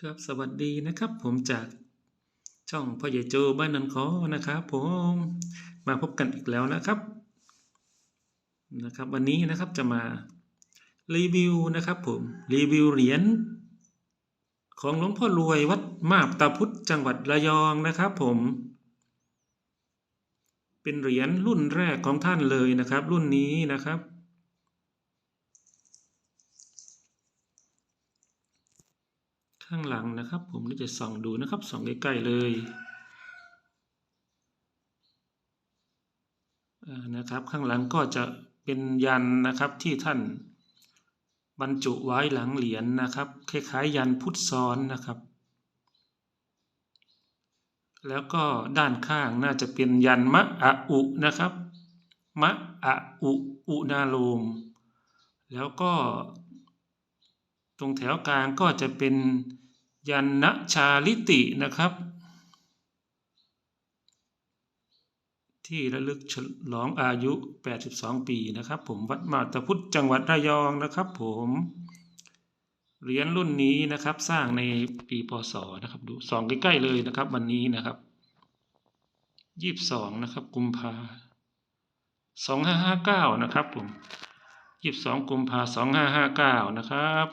ครับสวัสดีนะครับ ผมจากช่องพ่อใหญ่โจบ้านนันคอนะครับ ผมมาพบกันอีกแล้วนะครับนะครับ วันนี้นะครับจะมารีวิวนะครับ ผมรีวิวเหรียญของหลวงพ่อรวยวัดมาบตาพุธจังหวัดระยองนะครับ ผม เป็นเหรียญรุ่นแรกของท่านเลยนะครับ รุ่นนี้นะครับ ข้างหลังนะครับ ผมนี่จะส่องดูนะครับส่องใกล้ๆเลยนะครับข้างหลังก็จะเป็นยันนะครับที่ท่านบรรจุไว้หลังเหรียญนะครับ คล้ายๆ ยันพุทธซ้อนนะครับ แล้วก็ด้านข้างน่าจะเป็นยันมะอะอุนะครับมะอะอุอุนาโลม แล้วก็ตรงแถวกลางก็จะเป็น ยันนะชาลิตินะครับ ที่ระลึกฉลองอายุ 82 ปีนะครับ ผมวัดมาตพุทธจังหวัดระยองนะครับ ผมเหรียญรุ่นนี้นะครับสร้างในปีพศนะครับ ดูสองใกล้ ๆ เลยนะครับ วันนี้นะครับยี่สิบสองนะครับกุมภาสองห้าห้าเก้านะครับผมยี่สิบสองกุมภาสองห้าห้าเก้านะครับ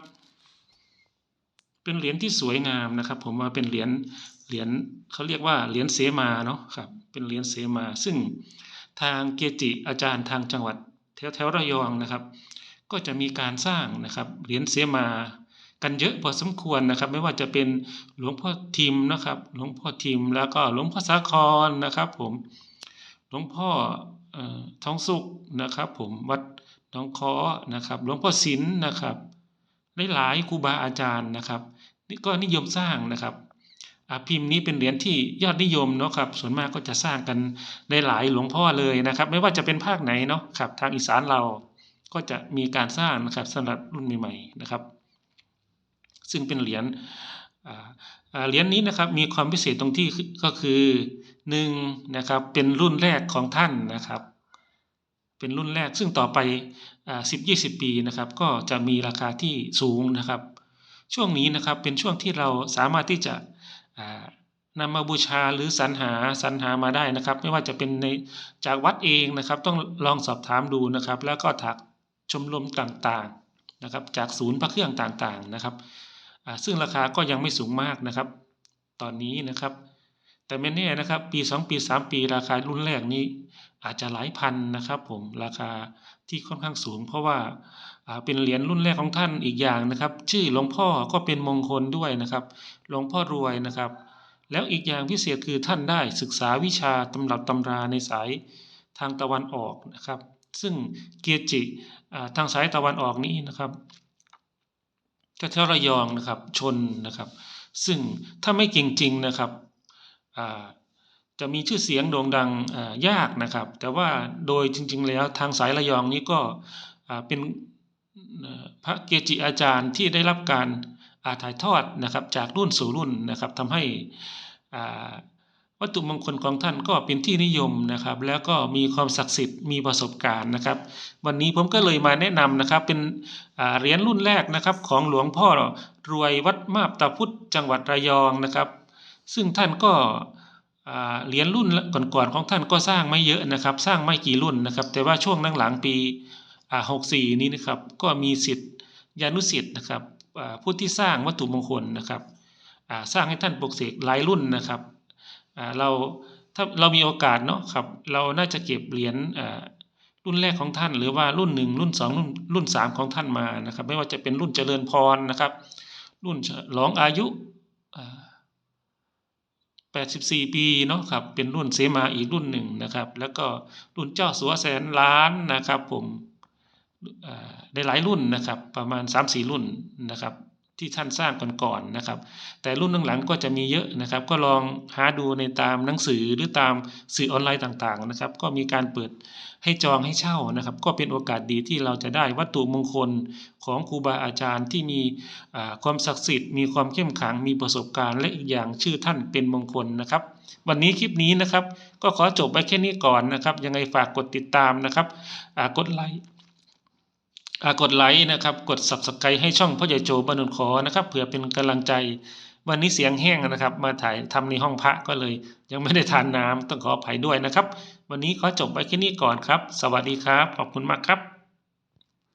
เป็นเหรียญที่สวยงามนะครับ ผมว่าเป็นเหรียญเหรียญเขาเรียกว่าเหรียญเสมาเนาะครับเป็นเหรียญเสมา ซึ่งทางเกจิอาจารย์ทางจังหวัดแถวแถวระยองนะครับ ก็จะมีการสร้างนะครับเหรียญเสมากันเยอะพอสมควรนะครับ ไม่ว่าจะเป็นหลวงพ่อทิมนะครับ หลวงพ่อทิมแล้วก็หลวงพ่อสาครนะครับ ผมหลวงพ่อเอ่อทองสุขนะครับ ผมวัดหนองคอนะครับ หลวงพ่อศิลป์นะครับ หลายๆครูบาอาจารย์นะครับนี่ก็นิยมสร้างนะครับพิมพ์นี้เป็นเหรียญที่ยอดนิยมเนาะครับส่วนมากก็จะสร้างกันในหลายหลวงพ่อเลยนะครับ ไม่ว่าจะเป็นภาคไหนเนาะครับทางอีสานเราก็จะมีการสร้างนะครับสำหรับรุ่นใหม่ๆนะครับ ซึ่งเป็นเหรียญเหรียญนี้นะครับมีความพิเศษตรงที่ก็คือหนึ่งนะครับเป็นรุ่นแรกของท่านนะครับ เป็นรุ่นแรก ซึ่งต่อไปสิบยี่สิบปีนะครับ ก็จะมีราคาที่สูงนะครับ ช่วงนี้นะครับเป็นช่วงที่เราสามารถที่จะนำมาบูชาหรือสรรหาสรรหามาได้นะครับ ไม่ว่าจะเป็นในจากวัดเองนะครับ ต้องลองสอบถามดูนะครับ แล้วก็ถักชมรมต่างๆนะครับ จากศูนย์พระเครื่องต่างๆนะครับซึ่งราคาก็ยังไม่สูงมากนะครับ ตอนนี้นะครับ แต่ไม่แน่นะครับ ปี 2 ปี 3 ปีราคารุ่นแรกนี้ อาจจะหลายพันนะครับผมราคาที่ค่อนข้างสูง เพราะว่าเป็นเหรียญรุ่นแรกของท่านอีกอย่างนะครับ ชื่อหลวงพ่อก็เป็นมงคลด้วยนะครับหลวงพ่อรวยนะครับ แล้วอีกอย่างพิเศษคือท่านได้ศึกษาวิชาตำรับตำราในสายทางตะวันออกนะครับ ซึ่งเกียรจิทางสายตะวันออกนี้นะครับแถวๆระยองนะครับชนนะครับ ซึ่งถ้าไม่เก่งจริงนะครับ จะมีชื่อเสียงโด่งดังยากนะครับ แต่ว่าโดยจริง ๆ แล้วทางสายระยองนี้ก็เป็นพระเกจิอาจารย์ที่ได้รับการาถ่ายทอดนะครับจากรุ่นสู่รุ่นนะครับทำให้วัตถุมงคลของท่านก็เป็นที่นิยมนะครับ แล้วก็มีความศักดิ์สิทธิ์มีประสบการณ์นะครับ วันนี้ผมก็เลยมาแนะนำนะครับเป็นเหรียญรุ่นแรกนะครับของหลวงพ่อรวยวัดมาบตาพุธจังหวัดระยองนะครับ ซึ่งท่านก็ เหรียญรุ่นก่อนๆของท่านก็สร้างไม่เยอะนะครับ สร้างไม่กี่รุ่นนะครับ แต่ว่าช่วงหลังๆปี64นี้นะครับ ก็มีสิทธิ์ญานุสิทธิ์นะครับผู้ที่สร้างวัตถุมงคลนะครับสร้างให้ท่านปลุกเสกหลายรุ่นนะครับเราถ้าเรามีโอกาสเนาะครับ เราน่าจะเก็บเหรียญรุ่นแรกของท่าน หรือว่ารุ่นหนึ่งรุ่นสองรุ่นรุ่นสามของท่านมานะครับ ไม่ว่าจะเป็นรุ่นเจริญพรนะครับ รุ่นฉลองอายุอ่า 84 ปีเนาะครับเป็นรุ่นเสมาอีกรุ่นหนึ่งนะครับ แล้วก็รุ่นเจ้าสัวแสนล้านนะครับผมได้หลายรุ่นนะครับประมาณ 3-4 รุ่นนะครับ ที่ท่านสร้างก่อนๆนะครับ แต่รุ่นหลังๆก็จะมีเยอะนะครับ ก็ลองหาดูในตามหนังสือหรือตามสื่อออนไลน์ต่างๆนะครับ ก็มีการเปิดให้จองให้เช่านะครับ ก็เป็นโอกาสดีที่เราจะได้วัตถุมงคลของครูบาอาจารย์ที่มีความศักดิ์สิทธิ์มีความเข้มขังมีประสบการณ์ และอีกอย่างชื่อท่านเป็นมงคลนะครับ วันนี้คลิปนี้นะครับ ก็ขอจบไว้แค่นี้ก่อนนะครับ ยังไงฝากกดติดตามนะครับกดไลค์ กดไลค์นะครับ กด subscribe ให้ช่องพ่อใหญ่โจบานนขอนะครับเผื่อเป็นกำลังใจวันนี้เสียงแห้งนะครับ มาถ่ายทำในห้องพระก็เลย ยังไม่ได้ทานน้ำต้องขออภัยด้วยนะครับ วันนี้ขอจบไว้แค่นี้ก่อนครับ สวัสดีครับ ขอบคุณมากครับ